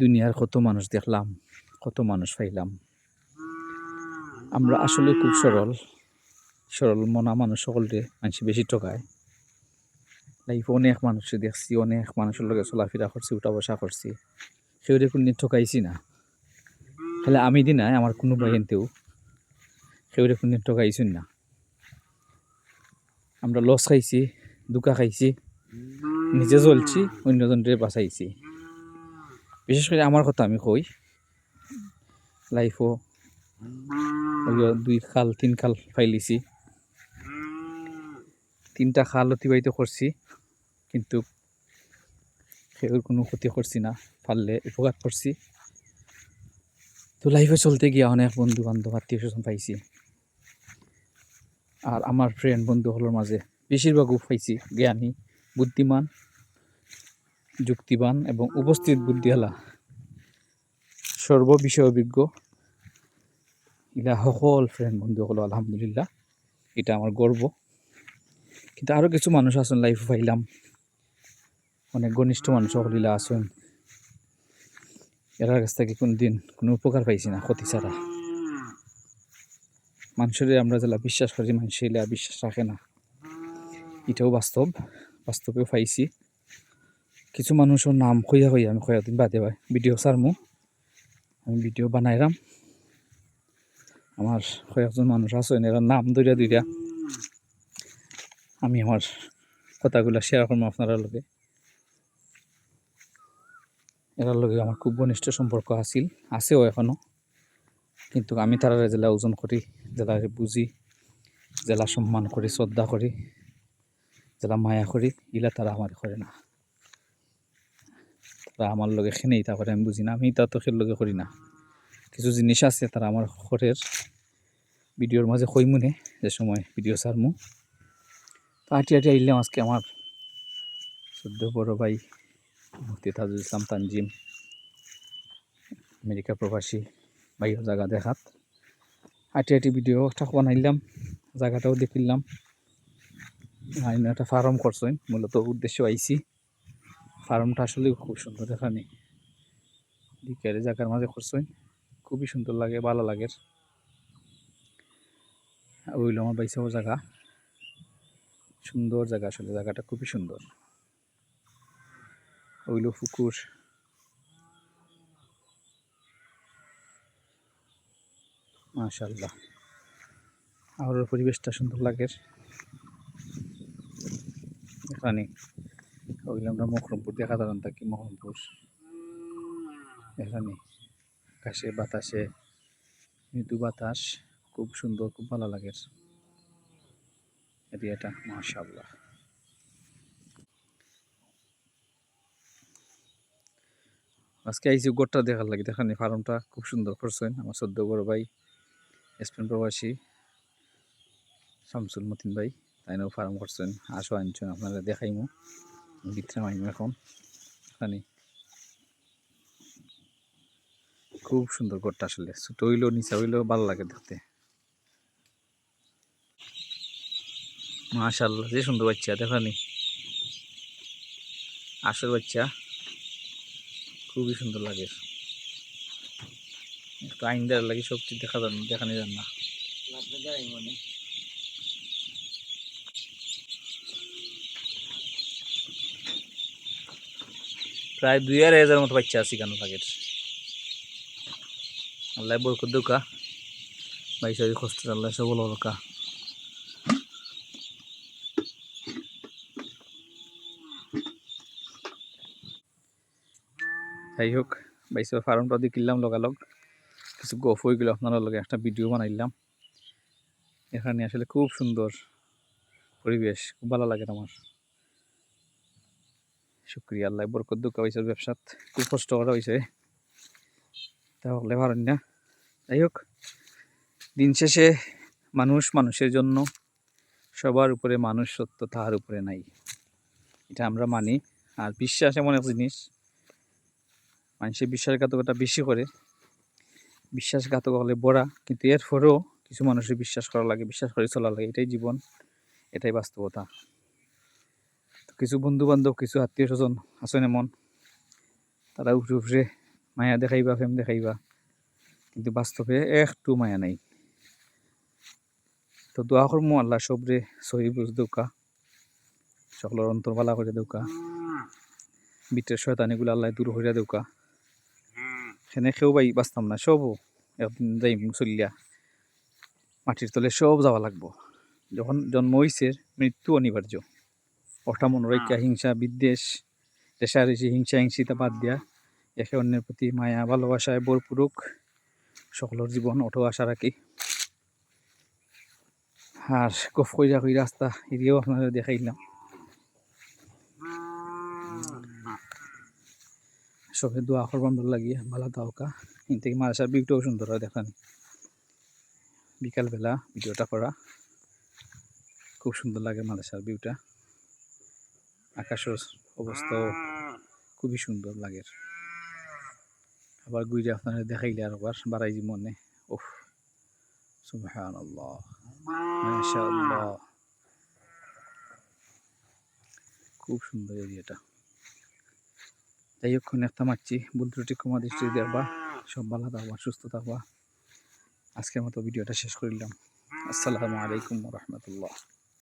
দুনিয়ার কত মানুষ দেখলাম, কত মানুষ পাইলাম। আমরা আসলে খুব সরল। সরল মনা মানুষ সকলরে মানুষ বেশি ঠকায়। লাইফ অনেক মানুষে দেখছি, অনেক মানুষের লগে চলাফেরা করছি, উঠা বসা করছি। সেগুলো কোনো ঠকাইছি না। তাহলে আমি দি নাই, আমার কোনো বাইনতেও সেগুলো কোনো ঠকাইছি না। আমরা লস খাইছি, দুকা খাইছি, নিজে চলছি অন্যজনরে বাঁচাইছি। বিশেষ করে আমার কথা আমি কই। লাইফও দুই খাল, তিন খাল ফাইলিছি। তিনটা খাল অতিবাহিত করছি, কিন্তু সেগুলোর কোনো ক্ষতি করছি না, পারলে উপকার করছি। তো লাইফে চলতে গিয়ে অনেক বন্ধু বান্ধব আত্মীয় স্বজন পাইছি। আর আমার ফ্রেন্ড বন্ধু হলোর মাঝে বেশিরভাগও পাইছি জ্ঞানী, বুদ্ধিমান। যুক্তিবান এবং উপস্থিত বুদ্ধিওয়ালা সর্ববিষয় অভিজ্ঞ এরা সকল ফ্রেন্ড বন্ধু হলো আলহামদুলিল্লাহ। এটা আমার গর্ব। কিন্তু আরও কিছু মানুষ আছেন লাইফ পাইলাম। অনেক ঘনিষ্ঠ মানুষ সকলিলা আছেন। এরার কাছ থেকে কোনো দিন কোনো উপকার পাইছি না ক্ষতি ছাড়া। মানুষের আমরা যারা বিশ্বাস করি মানুষ এলা বিশ্বাস রাখে না। এটাও বাস্তব। বাস্তবেও পাইছি। কিছু মানুষের নাম কইয়া কইয়া আমি কয়েকদিন বাদে ভাই ভিডিও সারমু আমি ভিডিও বানাইলাম আমার কয়েকজন মানুষ আছেন এরা নাম দইরা দইরা আমি আমার কথাগুলো শেয়ার করব আপনারা লগে। এরার লগে আমার খুব ঘনিষ্ঠ সম্পর্ক আছিল, আছেও এখনও। কিন্তু আমি তারা জেলা ওজন করি জেলা বুঝি জেলা সম্মান করি শ্রদ্ধা করি জেলা মায়া করি ইলা তারা আমার করে না। তারা আমার লগে খেনেই তা করে আমি বুঝি না। আমি তা তো লগে করি না। কিছু জিনিস আছে তারা আমার ঘরের ভিডিওর মাঝে কইমুনে যে সময় ভিডিও সারমু তো আটি আটি আইলাম আজকে আমার। সদ্য বড় ভাই মুফতি তাজুল ইসলাম, তানজিম, আমেরিকা প্রবাসী, বাইরের জায়গা দেখাত। আটি আটি ভিডিও একটা বানাইলাম জায়গাটাও দেখিলাম। আইন একটা ফার্ম করছেন মূলত উদ্দেশ্য আইছি ফার্মটা আসলে খুব সুন্দর এখানে বিকেলে জায়গার মাঝে করছেন, খুবই সুন্দর লাগে, ভালো লাগে। ওইল আমার বাইসাও জায়গা। সুন্দর জায়গা আসলে, জায়গাটা খুবই সুন্দর। ওইল পুকুর। মাশাল্লাহ আর পরিবেশটা সুন্দর লাগে। এখানে ওইগুলো আমরা মকরমপুর দেখা দাঁড়ান থাকি মকরমপুর এখানে আকাশে বাতাসে, মৃদু বাতাস, খুব সুন্দর, খুব ভালো লাগে। এরিয়াটা মাশাল্লাহ আজকে আইসি গোটটা দেখার লাগে, দেখানি ফার্মটা খুব সুন্দর করছেন আমার সদ্য বড় ভাই, স্পেন প্রবাসী, শামসুল মতিন ভাই তাইনাও ফার্ম করছেন। আসো, আনছেন, আপনারা দেখাইমু। ভিতরে মাইম এখন এখানে খুব সুন্দর গোটটা আসলে। ছোট হইল নিচা হইলেও ভালো লাগে দেখতে। মাশাল্লাহ যে সুন্দর বাচ্চা দেখানি আসল বাচ্চা। খুবই সুন্দর লাগে। একটু আইন দেওয়ার লাগে সবজি দেখা যান দেখানি যান না প্রায় দুই আড়াই হাজার মতো বাচ্চা আছে কেন লাগের আল্লাহ বরকত দোকা বাইশ কষ্ট আল্লাহ সব বলো দোকা যাই হোক বাইশ ফার্মটা দিয়ে কিনলাম লগালগ। কিছু গফ হয়ে গেলো আপনারা লগে, একটা ভিডিও বানাইলাম। এখানে আসলে খুব সুন্দর পরিবেশ, খুব ভালো লাগে আমার। শুক্রিয়া, আল্লাহ বরকত দুঃখ হয়েছে ব্যবসাত খুব কষ্ট করা হয়েছে তাহলে পারেন না। যাই হোক, দিন শেষে মানুষ মানুষের জন্য সবার উপরে মানুষ সত্য তাহার উপরে নাই। এটা আমরা মানি। আর বিশ্বাস এমন এক জিনিস, মানুষের বিশ্বাসঘাতকতা বেশি করে। বিশ্বাসঘাতক হলে বড়া, কিন্তু এরপরেও কিছু মানুষের বিশ্বাস করা লাগে, বিশ্বাস করে চলা লাগে। এটাই জীবন, এটাই বাস্তবতা। কিছু বন্ধু বান্ধব কিছু আত্মীয় স্বজন আছেন এমন তারা উপরে উপরে মায়া দেখাইবা ফেম দেখাইবা। কিন্তু বাস্তবে একটু মায়া নাই। তো দোয়া করমু আল্লাহ সবরে সহি বুঝ দৌকা। সকলের অন্তর বালা করে দৌকা। বিটের শয়তানিগুলো আল্লাহ দূর হইয়া দৌকা। সেনে কেউ বাই বাঁচতাম না সবও একদিন যাই চলিয়া মাটির তলে সব যাওয়া লাগবো। যখন জন্ম হইছে মৃত্যু অনিবার্য ওটা মনোরক্ষা হিংসা বিদ্বেষ রেশারেশি হিংসা হিংসিতা বাদ দিয়া একে অন্যের প্রতি মায়া ভালোবাসায় ভরপুরুক সকলের জীবন অটো আশা রাখি। আর গফ কইরা কই রাস্তা এদিকেও আপনারা দেখাইলাম। সবে দোয়া করবাম ভালো লাগিয়ে ভালো দাওকা থেকে মারাসার ভিউটাও সুন্দর হয় দেখান। বিকালবেলা ভিডিওটা করা খুব সুন্দর লাগে মাদ্রাসার ভিউটা। আকাশের অবস্থাও খুবই সুন্দর লাগে আবার গুইরে আপনারা দেখাইলে আর আবার বাড়াই যে মনে। ওহ খুব সুন্দর এরিয়াটা। যাই হোক একটা মারছি। ভুল ত্রুটি দৃষ্টি দেখবা সব ভালো থাকবা, সুস্থ থাকবা। আজকের মতো ভিডিওটা শেষ করিলাম। আসসালামু আলাইকুম রহমতুল্লাহ।